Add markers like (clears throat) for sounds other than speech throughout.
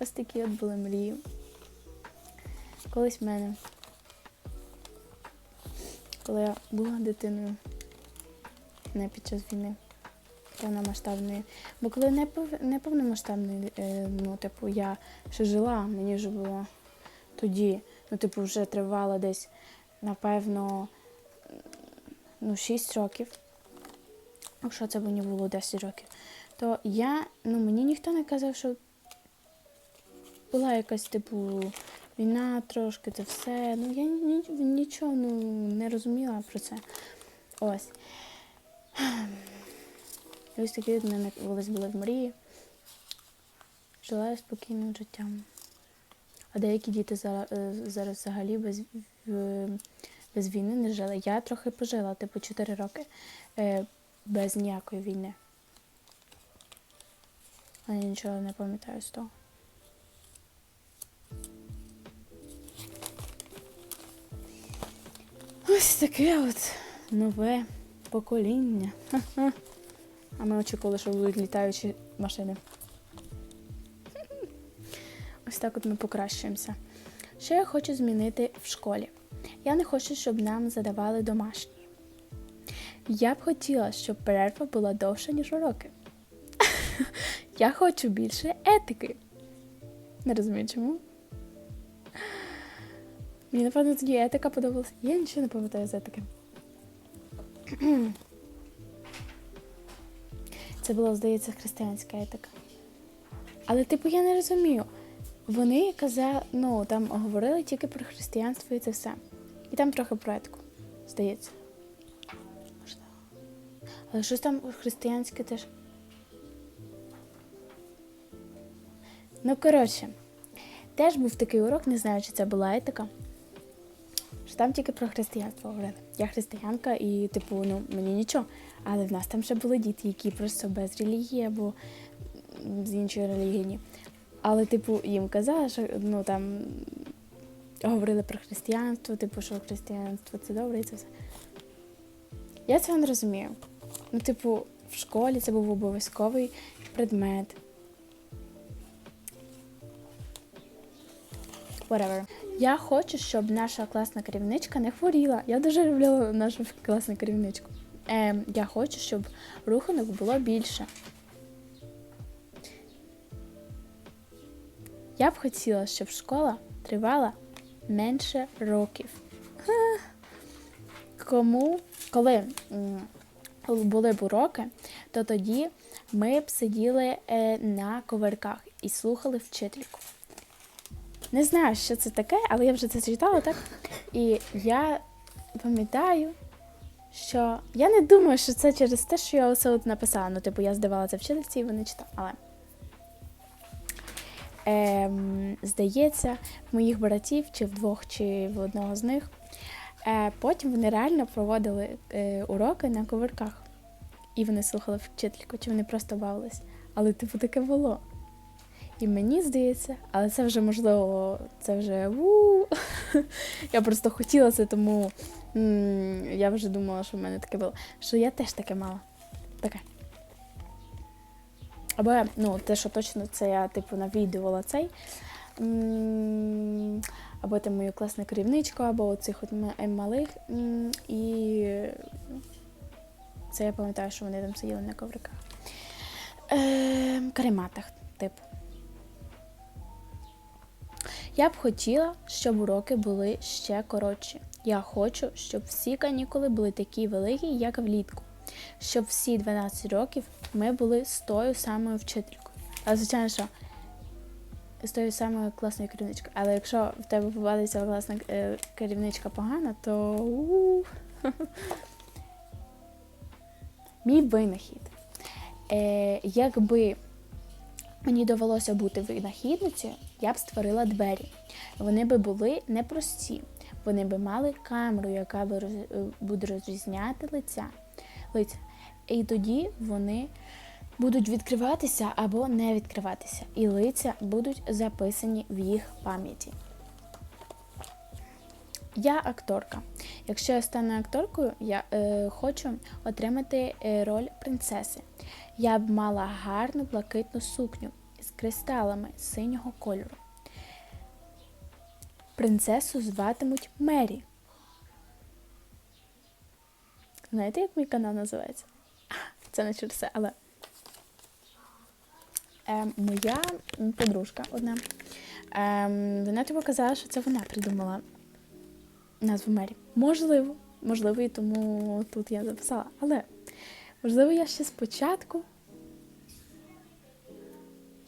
Ось такі от були мрії. Колись в мене, коли я була дитиною, не під час війни, повномасштабної. Бо коли не, пов- не повномасштабної, е, ну, типу, я ще жила, мені вже було тоді, ну, типу, вже тривало десь, напевно, ну, 6 років. Якщо це мені було 10 років, то я, ну, мені ніхто не казав, що була якась, типу, війна трошки, це все. Ну, я ні- нічого ну, не розуміла про це. Ось. Ось такі мене колись були в мрії. Жила спокійним життям. А деякі діти зараз, зараз взагалі без, без війни не жили. Я трохи пожила, типу 4 роки е, без ніякої війни. Я нічого не пам'ятаю з того. Ось таке от нове покоління. А ми очікували, що будуть літаючі машини. Ось так от ми покращуємося. Що я хочу змінити в школі? Я не хочу, щоб нам задавали домашні. Я б хотіла, щоб перерва була довша, ніж уроки. (laughs) Я хочу більше етики. Не розумію чому. Мені, напевно, тоді етика подобалася. Я нічого не пам'ятаю з етики. (clears throat) Це була, здається, християнська етика. Але, типу, я не розумію. Вони казали, ну, там говорили тільки про християнство і це все. І там трохи про етику, здається. Можливо. Але щось там християнське теж. Ну, коротше, теж був такий урок, не знаю, чи це була етика. Що там тільки про християнство говорили. Я християнка і, типу, ну, мені нічого. Але в нас там ще були діти, які просто без релігії або з іншої релігії. Але, типу, їм казали, що ну там говорили про християнство, типу, що християнство це добре і це все. Я цього не розумію. Ну, типу, в школі це був обов'язковий предмет. Whatever. Я хочу, щоб наша класна керівничка не хворіла. Я дуже люблю нашу класну керівничку. Е, я хочу, щоб руханок було більше. Я б хотіла, щоб школа тривала менше років. Кому, коли були б уроки, то тоді ми б сиділи е, на коверках і слухали вчительку. Не знаю, що це таке, але я вже це читала, так? І я пам'ятаю, що я не думаю, що це через те, що я оце от написала. Ну, типу, я здавала це вчительці і вони читали. Але ем, здається, в моїх братів, чи в двох, чи в одного з них, е, потім вони реально проводили е, уроки на ковирках. І вони слухали вчительку, чи вони просто бавились. Але, типу, таке було. І мені здається, але це вже можливо, це вже у (laughs) я просто хотіла це, тому я вже думала, що в мене таке було. Що я теж таке мала. Таке. Або ну, те, що точно це я типу навідувала цей. Або там мою класну керівничку, або оцих от ма- малих. І це я пам'ятаю, що вони там сиділи на ковриках. Е, карематах, типу. Я б хотіла, щоб уроки були ще коротші. Я хочу, щоб всі канікули були такі великі, як влітку. Щоб всі 12 років ми були з тою самою вчителькою. А звичайно, що з тою самою класною керівничкою. Але якщо в тебе попадеться класна е, керівничка погана, то (laughs) мій винахід. Е, якби мені довелося бути винахідницею, я б створила двері. Вони би були непрості. Вони би мали камеру, яка би роз, е, буде розрізняти лиця. лиця. І тоді вони будуть відкриватися або не відкриватися. І лиця будуть записані в їх пам'яті. Я акторка. Якщо я стану акторкою, я е, хочу отримати е, роль принцеси. Я б мала гарну блакитну сукню кристалами синього кольору. Принцесу зватимуть Мері. Знаєте, як мій канал називається? (laughs) Це не через це, але е, моя подружка одна. Е, вона тобі казала, що це вона придумала назву Мері. Можливо, можливо, і тому тут я записала. Але можливо, я ще спочатку.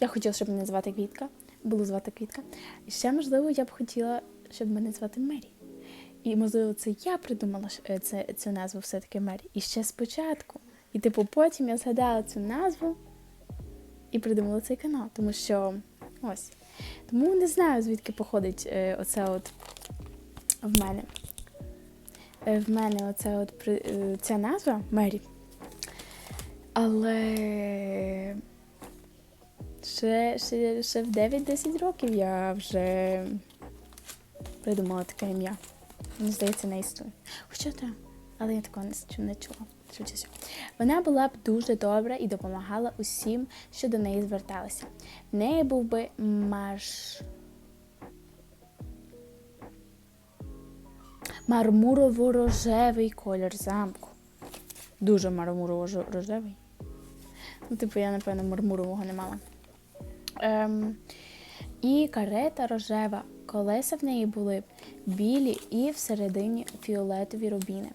Я хотіла, щоб мене звати Квітка, було звати Квітка. І ще, можливо, я б хотіла, щоб мене звати Мері. І, можливо, це я придумала е, це, цю назву все-таки Мері. І ще спочатку. І, типу, потім я згадала цю назву і придумала цей канал. Тому що ось. Тому не знаю, звідки походить е, оце от в мене. Е, в мене оце от при- е, ця назва Мері. Але ще, ще, ще в 9-10 років я вже придумала таке ім'я. Мені здається, не існує. Хоча так, але я такого не, не чула. Вона була б дуже добра і допомагала усім, що до неї зверталися. В неї був би марш. Мармурово-рожевий колір замку. Дуже мармурово-рожевий. Ну, типу, я, напевно, мармурового не мала. Ем, і карета рожева. Колеса в неї були білі і всередині фіолетові рубіни.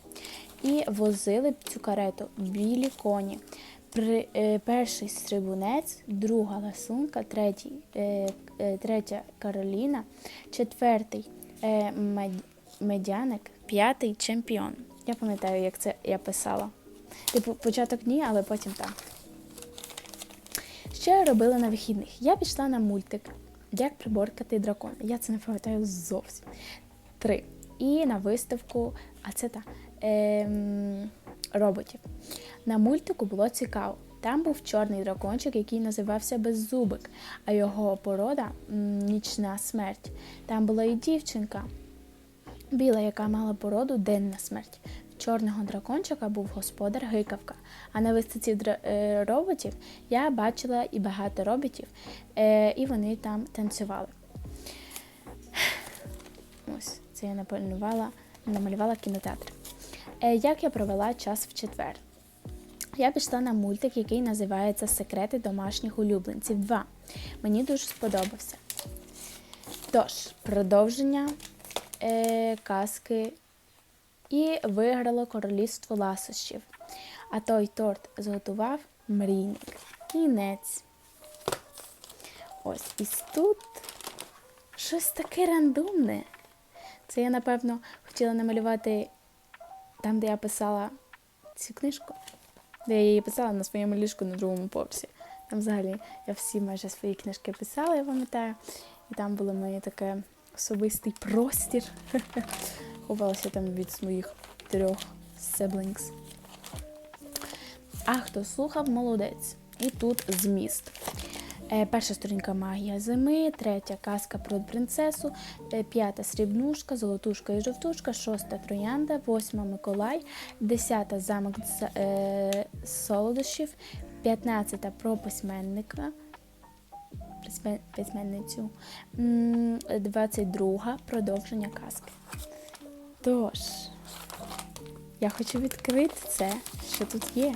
І возили б цю карету білі коні. При, е, перший стрибунець, друга ласунка, третій, е, е, третя Кароліна, четвертий е, мед, медяник, п'ятий чемпіон. Я пам'ятаю, як це я писала. Типу, початок ні, але потім так. Що я робила на вихідних? Я пішла на мультик Як приборкати дракона. Я це не пам'ятаю зовсім. Три. І на виставку, а це та ем, роботів. На мультику було цікаво. Там був чорний дракончик, який називався Беззубик, а його порода нічна смерть. Там була і дівчинка, біла, яка мала породу денна смерть. Чорного дракончика був господар гикавка. А на виставці е, роботів я бачила і багато роботів, е, і вони там танцювали. Ось це я намалювала, намалювала кінотеатр. Е, як я провела час в четвер? Я пішла на мультик, який називається Секрети домашніх улюбленців 2. Мені дуже сподобався. Тож, продовження е, казки і виграло королівство ласощів. А той торт зготував мрійник. Кінець. Ось і тут щось таке рандомне. Це я, напевно, хотіла намалювати там, де я писала цю книжку, де я її писала на своєму ліжку на другому поверсі. Там взагалі я всі майже свої книжки писала, я пам'ятаю. І там було моє таке особистий простір. (laughs) Ховалася там від своїх трьох siblings. А хто слухав, молодець. І тут зміст. Е, перша сторінка магія зими, третя казка про принцесу, е, п'ята срібнушка, золотушка і жовтушка, шоста троянда, восьма Миколай, десята замок е, солодощів, п'ятнадцята про письменника. Письменницю, М, 22 продовження казки. Тож, я хочу відкрити це, що тут є.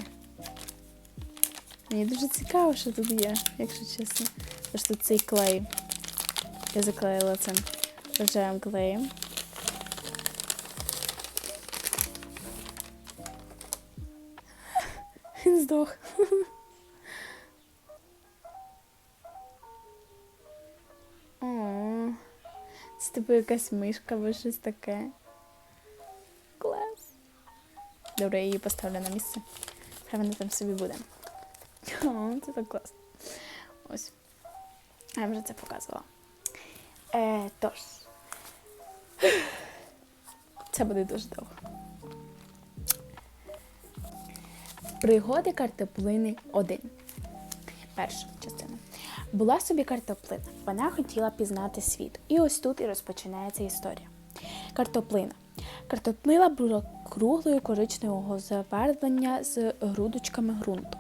Мені дуже цікаво, що тут є, якщо чесно. Тож тут цей клей. Я заклеїла цим рожевим клеєм. Він здох. О, це типу якась мишка або щось таке. Добре, я її поставлю на місце. Хай вона там собі буде. (laughs) О, це так класно. Ось. Я вже це показувала. Е, тож. (sighs) Це буде дуже довго. Пригоди картоплини 1. Перша частина. Була собі картоплина. Вона хотіла пізнати світ. І ось тут і розпочинається історія. Картоплина. Картоплина була круглою коричневого забарвлення з грудочками ґрунту.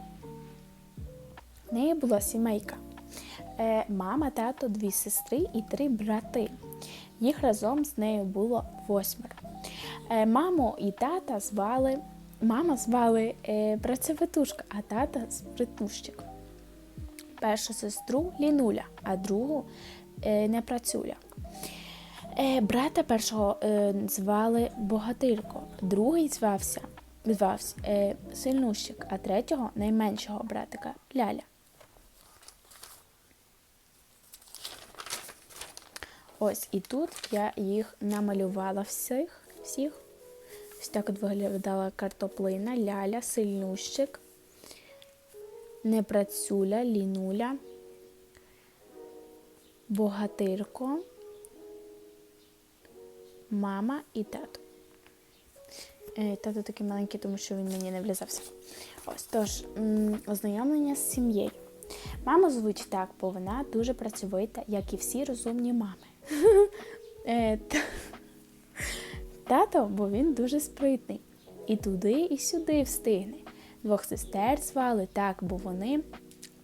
В неї була сімейка. е, мама, тато, дві сестри і три брати. Їх разом з нею було восьмеро. Е, маму і тата звали. Мама звали е, працьовитушка, а тата спритнущик. Першу сестру Лінуля, а другу Непрацюля. Е, брата першого е, звали Богатирко, другий звався, звався е, Сильнущик, а третього найменшого братика Ляля. Ось і тут я їх намалювала всіх. всіх. Ось так от виглядала картоплина, ляля, сильнущик, непрацюля, лінуля, богатирко, мама і тато. Е, Тато такий маленький, тому що він мені не влізався. Ось тож, ознайомлення з сім'єю. Маму звуть так, бо вона дуже працьовита, як і всі розумні мами. (laughs) Е, Тато, бо він дуже спритний. І туди, і сюди встигне. Двох сестер звали так, бо вони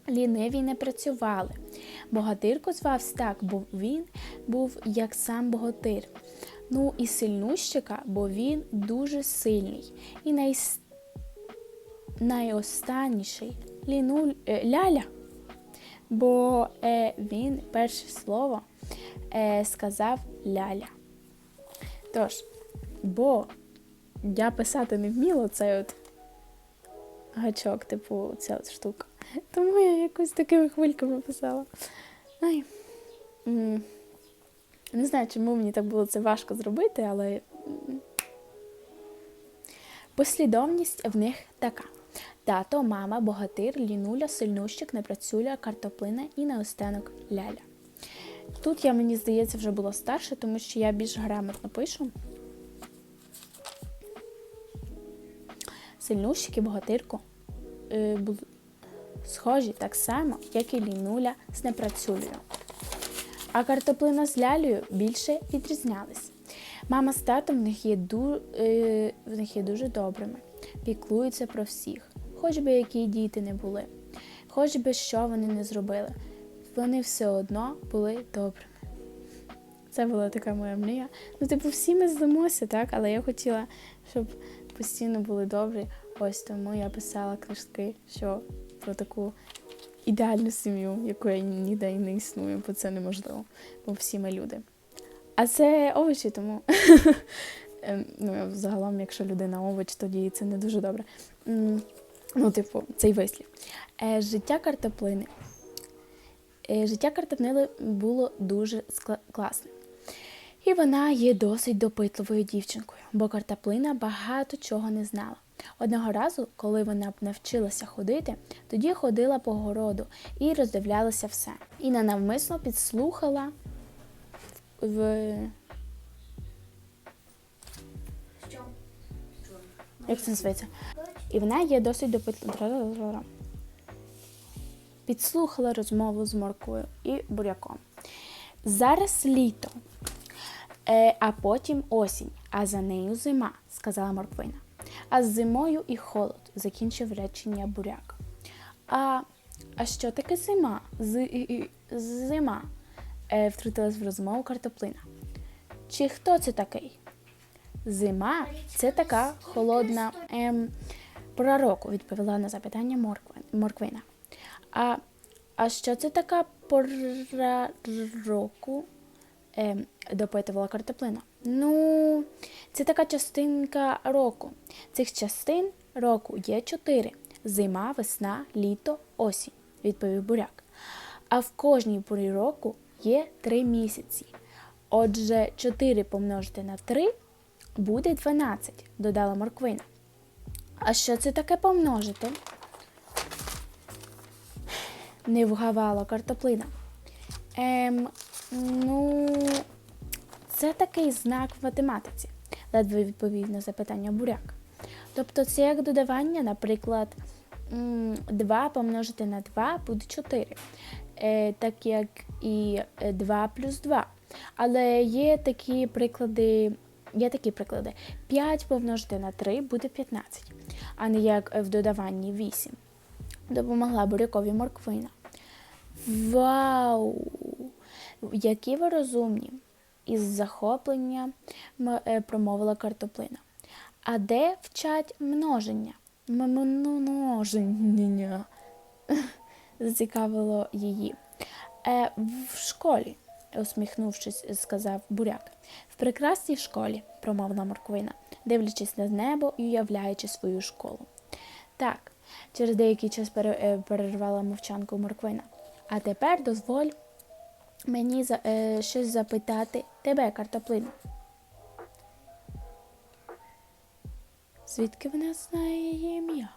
ліниві не працювали. Богатирко звався так, бо він був як сам богатир. Ну і сильнущика, бо він дуже сильний. І найс... найостанніший лінуль... е, ляля, бо е, він перше слово е, сказав ляля. Тож, бо я писати не вміла цей от гачок, типу, ця от штука. Тому я якось такими хвильками писала. Ай. М. Не знаю, чому мені так було це важко зробити, але послідовність в них така. Тато, мама, богатир, лінуля, сильнущик, непрацюля, картоплина і наостанок ляля. Тут я, мені здається, вже була старша, тому що я більш грамотно пишу. Сильнущик і богатирко е, були схожі так само, як і лінуля з непрацюлею. А картоплина з лялею більше відрізнялись. Мама з татом в них є, ду, е, в них є дуже добрими, піклуються про всіх, хоч би які діти не були, хоч би що вони не зробили. Вони все одно були добрими. Це була така моя мрія. Ну, типу, всі ми здамося, так? Але я хотіла, щоб постійно були добрі. Ось тому я писала книжки, що про таку ідеальну сім'ю, якої ніде і не існує, бо це неможливо, бо всі ми люди. А це овочі, тому (laughs) ем, ну, загалом, якщо людина овоч, тоді це не дуже добре. Ну, типу, цей вислів. Е, Життя картоплини. Е, Життя картоплини було дуже класним. І вона є досить допитливою дівчинкою, бо картоплина багато чого не знала. Одного разу, коли вона б навчилася ходити, тоді ходила по городу і роздивлялася все. І ненавмисно підслухала в. Що? Як це називається? І вона є досить допитлива. Підслухала розмову з морквою і буряком. Зараз літо, е, а потім осінь, а за нею зима, сказала морквина. А з зимою і холод, закінчив речення буряк. А, а що таке зима? З, і, і, зима, е, втрутилась в розмову картоплина. Чи хто це такий? Зима це така холодна ем, пора відповіла на запитання Морквин- Морквина. А, а що це така пора року? Ем, допитувала картоплина. Ну, це така частинка року. Цих частин року є чотири: зима, весна, літо, осінь, відповів буряк. А в кожній порі року є три місяці. Отже, 4 помножити на 3 буде 12, додала морквина. А що це таке помножити? Не вгавала картоплина. Ем, ну, це такий знак в математиці, ледве відповів на запитання буряк. Тобто це як додавання, наприклад, 2 помножити на 2 буде 4, е, так як і 2 плюс 2. Але є такі приклади, є такі приклади. 5 помножити на 3 буде 15, а не як в додаванні 8. Допомогла бурякові морквина. Вау! Які ви розумні! Із захоплення м- е, промовила картоплина. А де вчать множення? Множення. (laughs) Зацікавило її. Е, в школі, усміхнувшись, сказав буряк. В прекрасній школі, промовила морквина, дивлячись на небо і уявляючи свою школу. Так, через деякий час е, перервала мовчанку морквина. А тепер дозволь мені за, е, щось запитати тебе, картоплину. Звідки вона знає її ім'я?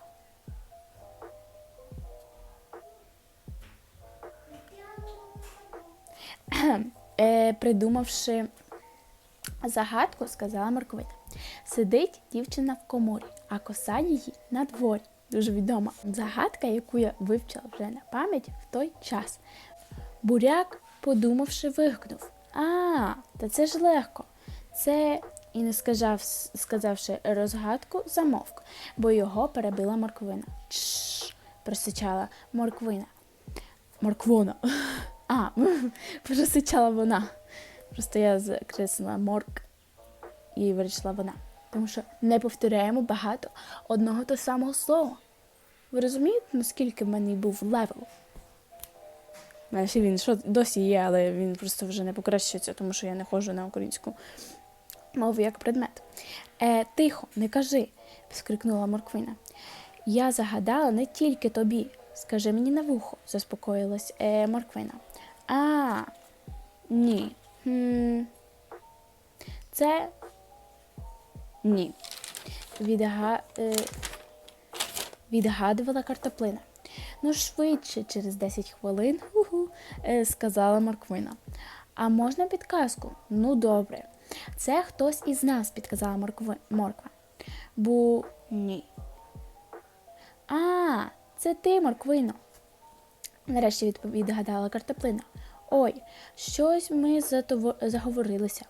е, придумавши загадку, сказала Морковина. Сидить дівчина в коморі, а коса її на дворі. Дуже відома загадка, яку я вивчила вже на пам'ять в той час. Буряк, подумавши, вигукнув: А, та це ж легко. Це і не сказав, сказавши розгадку, замовк, бо його перебила морквина. Чш, просичала морквина. Морквона. (laughs) А, (laughs) просичала вона. Просто я закреслила морк і вирішила вона. Тому що не повторяємо багато одного того самого слова. Ви розумієте, наскільки в мене був левел? У він що досі є, але він просто вже не покращується, тому що я не ходжу на українську мову як предмет. Е, тихо, не кажи, скрикнула Морквина. Я загадала не тільки тобі. Скажи мені на вухо, заспокоїлась е, Морквина. А, ні. Хм. Це ні. Відга... е, Відгадувала картоплина. Ну, швидше, через 10 хвилин, ху-ху, е, сказала Морквина. А можна підказку? Ну, добре. Це хтось із нас, підказала Моркви... Морква. Бу ні. А, це ти, Морквино. Нарешті відповідала картоплина. Ой, щось ми заговорилися.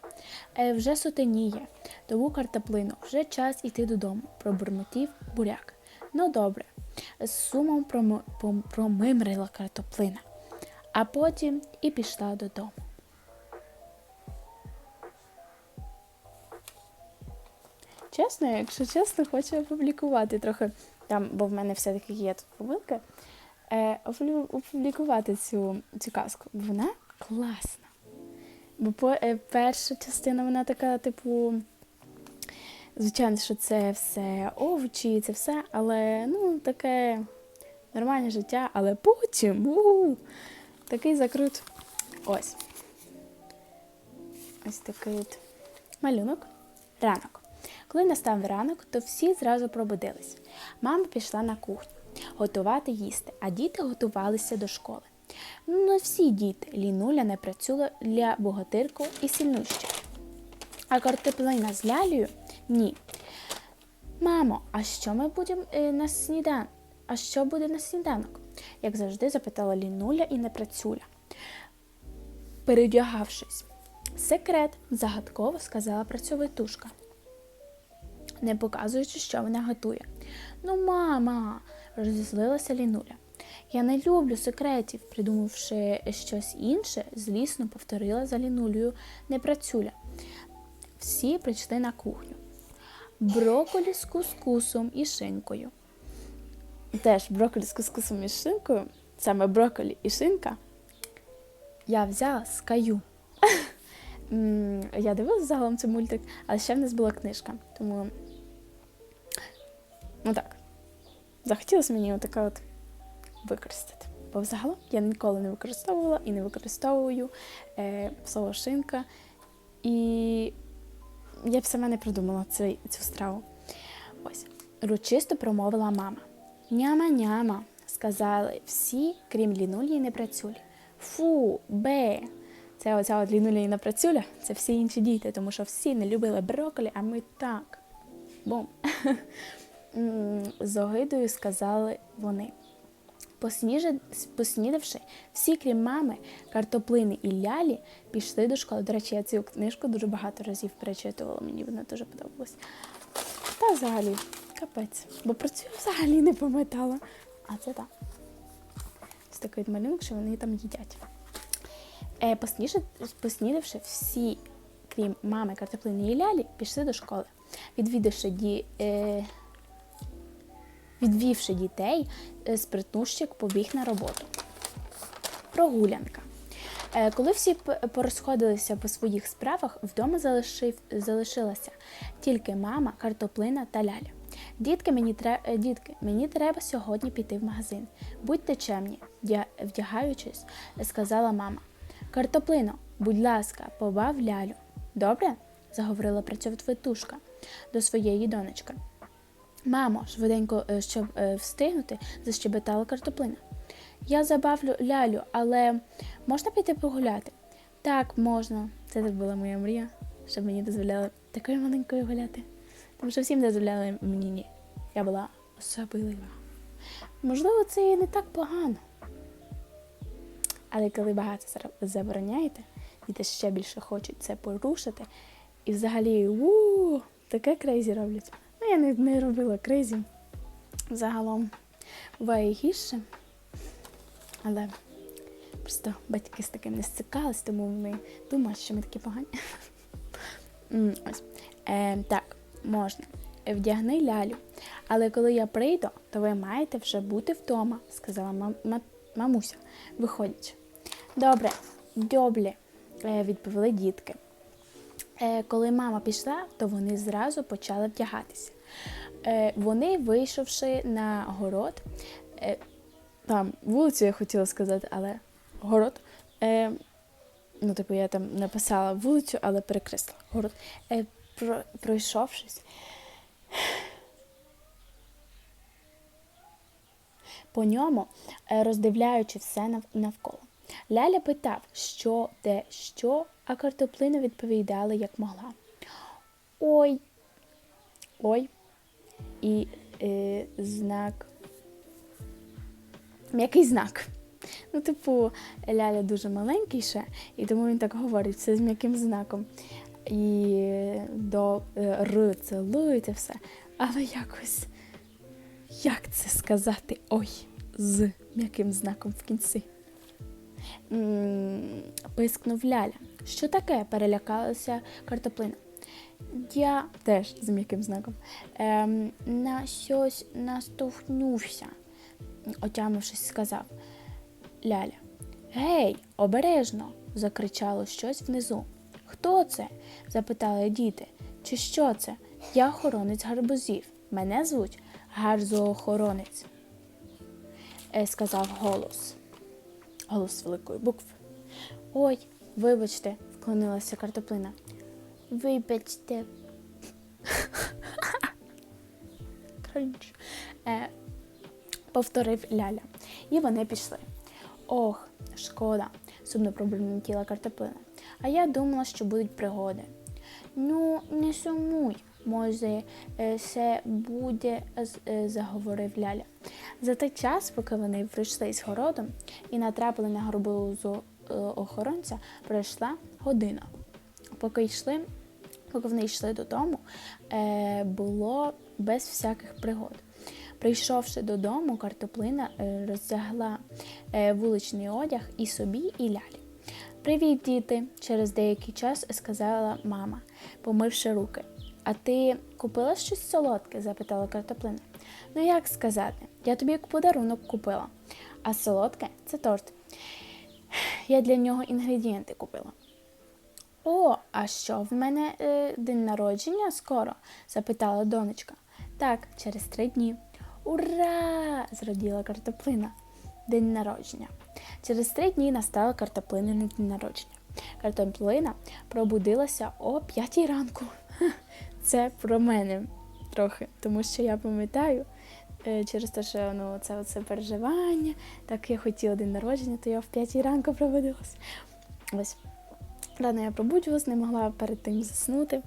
Е, вже сутеніє, тому картоплино, вже час іти додому, пробурмотів буряк. Ну добре, з сумом промимрила картоплина, а потім і пішла додому. Чесно, якщо чесно, хочу опублікувати трохи там, бо в мене все-таки є тут помилки, е, опублікувати цю, цю казку. Вона класна. Бо по, е, перша частина, вона така, типу, звичайно, що це все овочі, це все, але ну, таке нормальне життя, але потім у такий закрут. Ось. Ось такий от малюнок. Ранок. Коли настав ранок, то всі зразу пробудились. Мама пішла на кухню готувати їсти, а діти готувалися до школи. Ну, не всі діти. Лінуля не працювала для богатирку і сильнуща. А картоплина з лялею ні. Мамо, а що ми будемо е, на снідан? А що буде на сніданок? Як завжди, запитала Лінуля і непрацюля. Передягавшись. Секрет, загадково сказала працьовитушка, не показуючи, що вона готує. Ну, мама, розізлилася Лінуля. Я не люблю секретів, придумавши щось інше, злісно повторила за Лінулею непрацюля. Всі прийшли на кухню. Броколі з кускусом і шинкою. Теж броколі з кускусом і шинкою, саме броколі і шинка, я взяла з каю. (laughs) Я дивилася загалом цей мультик, але ще в нас була книжка. Тому, ну так, захотілося мені отака от використати. Бо взагалом я ніколи не використовувала і не використовую е, слово шинка. І я б сама не придумала цей, цю страву. Ось, урочисто промовила мама. Няма-няма, сказали всі, крім лінулі і непрацюлі. Фу, бе. Це оця от лінуля і непрацюля, це всі інші діти, тому що всі не любили брокколі, а ми так. Бум. (laughs) З огидою сказали вони. Поснідавши, всі, крім мами, картоплини і лялі, пішли до школи. До речі, я цю книжку дуже багато разів перечитувала, мені вона дуже подобалась. Та взагалі, капець. Бо про цю взагалі не пам'ятала. А це так. Це такий малюнок, що вони там їдять. Е, поснідавши, всі, крім мами, картоплини і лялі, пішли до школи. Відвідавши ді, е, відвівши дітей, е, спритнущик побіг на роботу. Прогулянка. Е, Коли всі порозходилися по своїх справах, вдома залишив, залишилася тільки мама, картоплина та ляля. Дітки, мені треба, дітки, мені треба сьогодні піти в магазин. Будьте чемні, вдя- вдягаючись, сказала мама. Картоплино, будь ласка, побав лялю. Добре? заговорила працьовитушка до своєї донечки. Мамо, швиденько, е, щоб е, встигнути, защебетала картоплина. Я забавлю лялю, але можна піти погуляти? Так, можна. Це так була моя мрія, щоб мені дозволяли такою маленькою гуляти. Тому що всім дозволяли мені ні. Я була особлива. Можливо, це і не так погано. Але коли багато забороняєте, діти ще більше хочуть це порушити. І взагалі, у таке крейзі роблять. Я не, не робила крейзі. Загалом буває гірше. Але просто батьки з таким не стикались, тому вони думають, що ми такі погані. (laughs) Ось. Е, так, можна. Вдягни лялю. Але коли я прийду, то ви маєте вже бути вдома, сказала мам- ма- мамуся, виходячи. Добре, добре, е, відповіли дітки. Е, Коли мама пішла, то вони зразу почали вдягатися. Е, Вони, вийшовши на город, е, там вулицю я хотіла сказати, але город. Е, ну, типу, я там написала вулицю, але перекреслила город. Про, пройшовшись. По ньому, роздивляючи все навколо. Ляля питав, що, де, що, а картоплина відповідала, як могла. Ой, ой, і е, знак. М'який знак. Ну, типу, Ляля дуже маленький ще, і тому він так говорить, все з м'яким знаком. І до е, Р це все. Але якось, як це сказати? Ой, з м'яким знаком в кінці. М, Пискнув Ляля. Що таке? перелякалася картоплина. Я теж з м'яким знаком. Ем, на щось наштовхнувся, отямившись, сказав Ляля. Гей, обережно. закричало щось внизу. Хто це? запитали діти. Чи що це? Я охоронець гарбузів. Мене звуть Гарзоохоронець, е, сказав голос. Голос великої букви. Ой, вибачте, вклонилася картоплина. Вибачте. Кринж. Е, повторив Ляля. І вони пішли. Ох, шкода, сумно пробурмотіла картоплина. А я думала, що будуть пригоди. Ну, не сумуй, може, е, все буде, е, заговорив Ляля. За той час, поки вони прийшли з городом і натрапили на гарбузу е, охоронця, пройшла година. Поки йшли, поки вони йшли додому, е, було без всяких пригод. Прийшовши додому, картоплина е, роздягла е, вуличний одяг і собі, і лялі. Привіт, діти! через деякий час сказала мама, помивши руки. А ти купила щось солодке? запитала картоплина. Ну як сказати, я тобі подарунок купила, а солодке це торт. Я для нього інгредієнти купила. О, а що в мене е, день народження скоро? запитала донечка. Так, через три дні. Ура! зраділа картоплина. День народження. Через три дні настала картоплинине день народження. Картоплина пробудилася о п'ятій ранку. Це про мене трохи, тому що я пам'ятаю, е, через те, що ну, це оце переживання, так я хотіла день народження, то я в п'ятій ранку пробудилася. Ось. Рано я пробуджувалась, не могла перед тим заснути.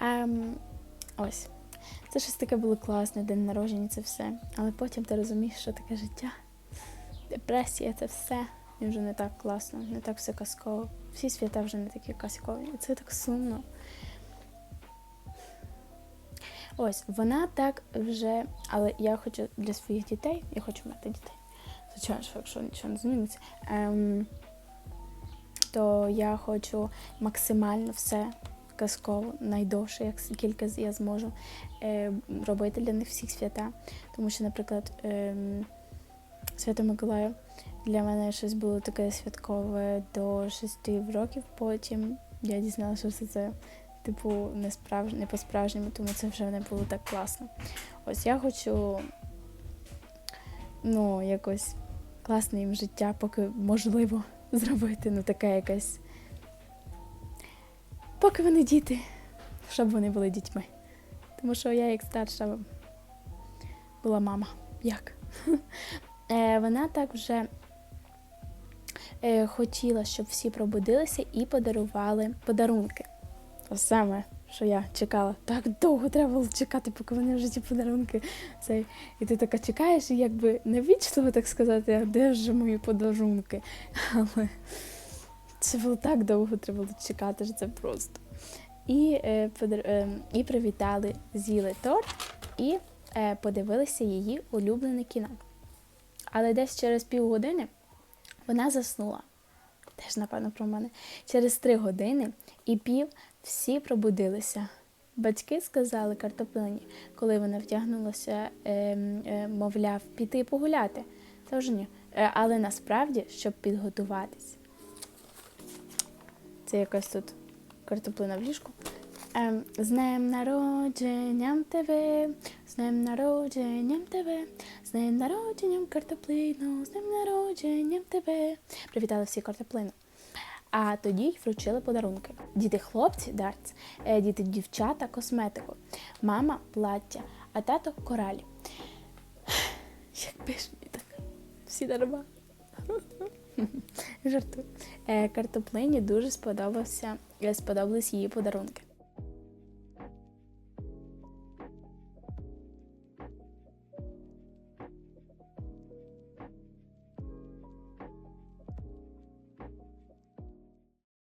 Ем, ось. Це щось таке було класне, день народження, це все. Але потім ти розумієш, що таке життя. Депресія це все. І вже не так класно, не так все казково. Всі свята вже не такі казкові. І це так сумно. Ось, вона так вже. Але я хочу для своїх дітей, я хочу мати дітей. звичайно, що якщо нічого не зміниться, ем, то я хочу максимально все казково, найдовше, як скільки з- я зможу е, робити для них всіх свята. Тому що, наприклад, ем, Свято Миколая для мене щось було таке святкове до 6 років. Потім я дізналася, що все це типу не справж... не по-справжньому, тому це вже не було так класно. Ось я хочу ну, якось класне їм життя, поки можливо зробити, ну таке якесь. Поки вони діти, щоб вони були дітьми. Тому що я, як старша, була мама. Як? (laughs) Е, вона так вже е, хотіла, щоб всі пробудилися і подарували подарунки. Саме, що я чекала. Так довго треба було чекати, поки вони вже ті подарунки. Цей. І ти така чекаєш, і якби невічливо так сказати, а де ж мої подарунки? Але це було так довго треба було чекати, що це просто. І, е, подар... е, і привітали, з'їли торт і е, подивилися її улюблене кіно. Але десь через півгодини вона заснула. Теж, напевно, про мене. Через три години і пів всі пробудилися. Батьки сказали картоплині, коли вона втягнулася, е, е, мовляв, піти погуляти. Тож ні. Е, але насправді, щоб підготуватись. Це якась тут картоплина в ліжку. Ем, з днем народженням тебе, з днем народженням тебе, з днем народженням картоплину, з днем народженням тебе. Привітали всі картоплину. А тоді й вручили подарунки. Діти хлопці дарц, е, діти дівчата косметику, мама плаття, а тато коралі. (sighs) Як пишні так всі дарма. (laughs) Жартую. Е, Картоплині дуже сподобався, е, сподобались її подарунки.